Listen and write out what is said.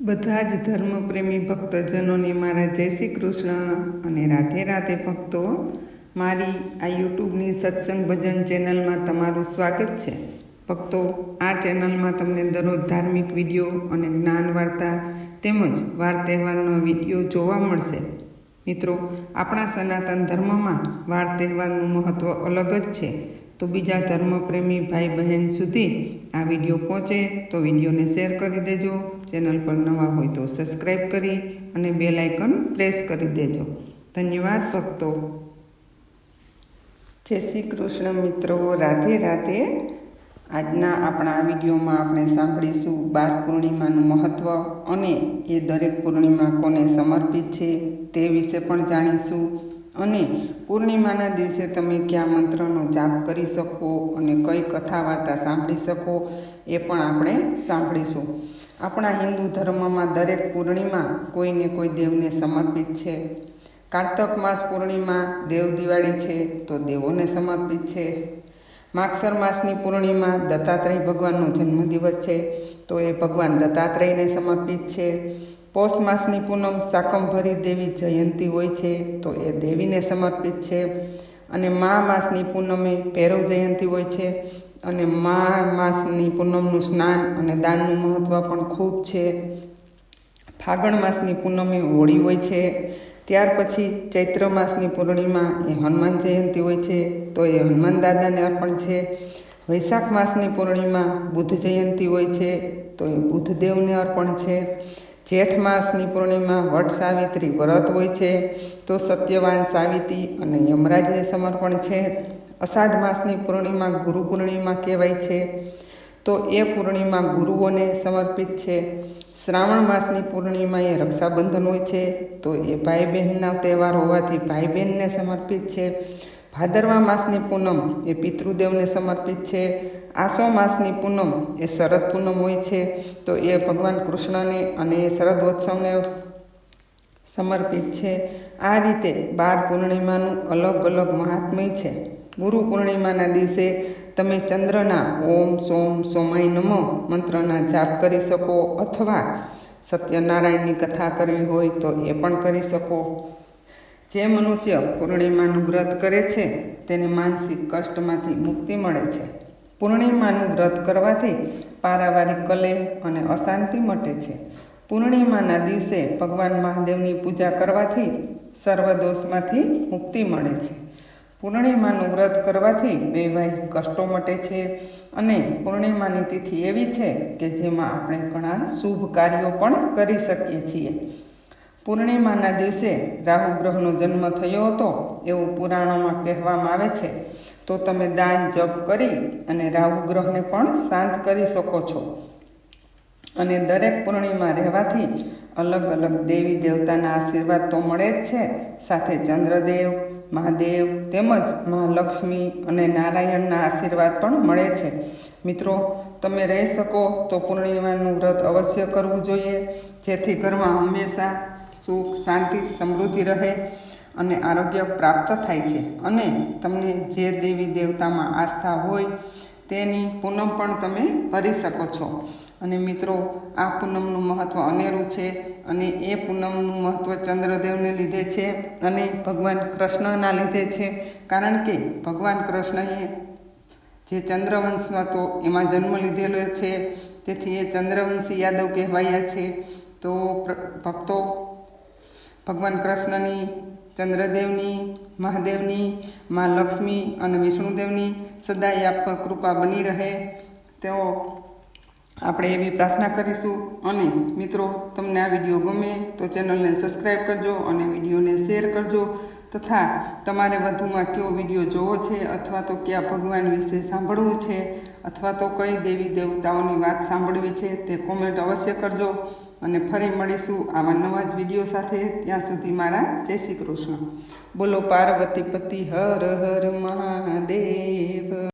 બધા જ ધર્મપ્રેમી ભક્તજનોને મારા જય શ્રી કૃષ્ણ અને રાધે રાધે ભક્તો, મારી આ યુટ્યુબની સત્સંગ ભજન ચેનલમાં તમારું સ્વાગત છે. ભક્તો, આ ચેનલમાં તમને દરરોજ ધાર્મિક વીડિયો અને જ્ઞાન વાર્તા તેમજ વાર તહેવારનો વીડિયો જોવા મળશે. મિત્રો, આપણા સનાતન ધર્મમાં વાર તહેવારનું મહત્ત્વ અલગ જ છે. તો બીજા ધર્મપ્રેમી ભાઈ બહેન સુધી આ વીડિયો પહોંચે તો વિડીયોને શેર કરી દેજો. ચેનલ પર નવા હોય તો સબસ્ક્રાઈબ કરી અને બે લાઇકન પ્રેસ કરી દેજો. ધન્યવાદ, ભક્તો. જય શ્રી કૃષ્ણ મિત્રો. રાધે રાધે. આજના આપણા આ વિડીયોમાં આપણે સાંભળીશું બાર પૂર્ણિમાનું મહત્ત્વ અને એ દરેક પૂર્ણિમા કોને સમર્પિત છે તે વિશે પણ જાણીશું. અને પૂર્ણિમાના દિવસે તમે કયા મંત્રનો જાપ કરી શકો અને કઈ કથા વાર્તા સાંભળી શકો એ પણ આપણે સાંભળીશું. આપણા હિન્દુ ધર્મમાં દરેક પૂર્ણિમા કોઈને કોઈ દેવને સમર્પિત છે. કાર્તક માસ પૂર્ણિમા, દેવ દિવાળી છે તો દેવોને સમર્પિત છે. માગસર માસની પૂર્ણિમા, દત્તાત્રેય ભગવાનનો જન્મદિવસ છે તો એ ભગવાન દત્તાત્રેયને સમર્પિત છે. પોષ માસની પૂનમ શાકંભરી દેવી જયંતી હોય છે, તો એ દેવીને સમર્પિત છે. અને મા માસની પૂનમે ભૈરવ જયંતી હોય છે. અને મા માસની પૂનમનું સ્નાન અને દાનનું મહત્ત્વ પણ ખૂબ છે. ફાગણ માસની પૂનમે હોળી હોય છે. ત્યાર પછી ચૈત્ર માસની પૂર્ણિમા એ હનુમાન જયંતી હોય છે, તો એ હનુમાન દાદાને અર્પણ છે. વૈશાખ માસની પૂર્ણિમા બુદ્ધ જયંતી હોય છે, તો એ બુદ્ધદેવને અર્પણ છે. જેઠ માસની પૂર્ણિમા વટ સાવિત્રી વ્રત હોય છે, તો સત્યવાન સાવિત્રી અને યમરાજને સમર્પણ છે. અષાઢ માસની પૂર્ણિમા ગુરુ પૂર્ણિમા કહેવાય છે. તો એ પૂર્ણિમા ગુરુઓને સમર્પિત છે. શ્રાવણ માસની પૂર્ણિમા એ રક્ષાબંધન હોય છે, તો એ ભાઈ બહેનના તહેવાર હોવાથી ભાઈ બહેનને સમર્પિત છે. ભાદરવા માસની પૂનમ એ પિતૃદેવને સમર્પિત છે. આસો માસની પૂનમ એ શરદ પૂનમ હોય છે, તો એ ભગવાન કૃષ્ણને અને શરદોત્સવને સમર્પિત છે. આ રીતે બાર પૂર્ણિમાનું અલગ અલગ મહાત્મય છે. ગુરુ પૂર્ણિમાના દિવસે તમે ચંદ્રના ઓમ સોમ સોમાય નમો મંત્રના જાપ કરી શકો અથવા સત્યનારાયણની કથા કરવી હોય તો એ પણ કરી શકો. જે મનુષ્ય પૂર્ણિમાનું વ્રત કરે છે, તેને માનસિક કષ્ટમાંથી મુક્તિ મળે છે. પૂર્ણિમાનું વ્રત કરવાથી પારાવારિક કલે અને અશાંતિ મટે છે. પૂર્ણિમાના દિવસે ભગવાન મહાદેવની પૂજા કરવાથી સર્વદોષમાંથી મુક્તિ મળે છે. પૂર્ણિમાનું વ્રત કરવાથી વૈવાહિક કષ્ટો મટે છે અને પૂર્ણિમાની તિથિ એવી છે કે જેમાં આપણે ઘણા શુભ કાર્યો પણ કરી શકીએ છીએ. પૂર્ણિમાના દિવસે રાહુ ગ્રહનો જન્મ થયો હતો એવું પુરાણોમાં કહેવામાં આવે છે. તો તમે દાન જપ કરી અને રાહુ ગ્રહને પણ શાંત કરી શકો છો. અને દરેક પૂર્ણિમા રહેવાથી અલગ અલગ દેવી દેવતાના આશીર્વાદ તો મળે જ છે. સાથે ચંદ્રદેવ, મહાદેવ તેમજ મહાલક્ષ્મી અને નારાયણના આશીર્વાદ પણ મળે છે. મિત્રો, તમે રહી શકો તો પૂર્ણિમાનું વ્રત અવશ્ય કરવું જોઈએ. જેથી ઘરમાં હંમેશા સુખ, શાંતિ, સમૃદ્ધિ રહે. અને આરોગ્ય પ્રાપ્ત થાય છે. અને તમને જે દેવી દેવતામાં આસ્થા હોય, તેની પૂનમ પણ તમે કરી શકો છો. અને મિત્રો, આ પૂનમનું મહત્ત્વ અનેરું છે અને એ પૂનમનું મહત્ત્વ ચંદ્રદેવને લીધે છે અને ભગવાન કૃષ્ણના લીધે છે. કારણ કે ભગવાન કૃષ્ણએ જે ચંદ્રવંશ હતો, એમાં જન્મ લીધેલો છે. તેથી એ ચંદ્રવંશી યાદવ કહેવાયા છે. તો ભક્તો ભગવાન કૃષ્ણની, ચંદ્રદેવની, મહાદેવની, મા લક્ષ્મી અને વિષ્ણુદેવની સદાય આપ પર કૃપા બની રહે. તેઓ આપણે એવી પ્રાર્થના કરીશું. અને મિત્રો, તમને આ વીડિયો ગમે તો ચેનલને સબસ્ક્રાઈબ કરજો અને વિડીયોને શેર કરજો તથા તમારે વધુમાં કયો વીડિયો જોવો છે અથવા તો કયા ભગવાન વિશે સાંભળવું છે અથવા તો કઈ દેવી દેવતાઓની વાત સાંભળવી છે તે કોમેન્ટ અવશ્ય કરજો. અને ફરી મળીશું આવા નવા જ વીડિયો સાથે. ત્યાં સુધી મારા જય શ્રી કૃષ્ણ. બોલો પાર્વતી પતિ હર હર મહાદેવ.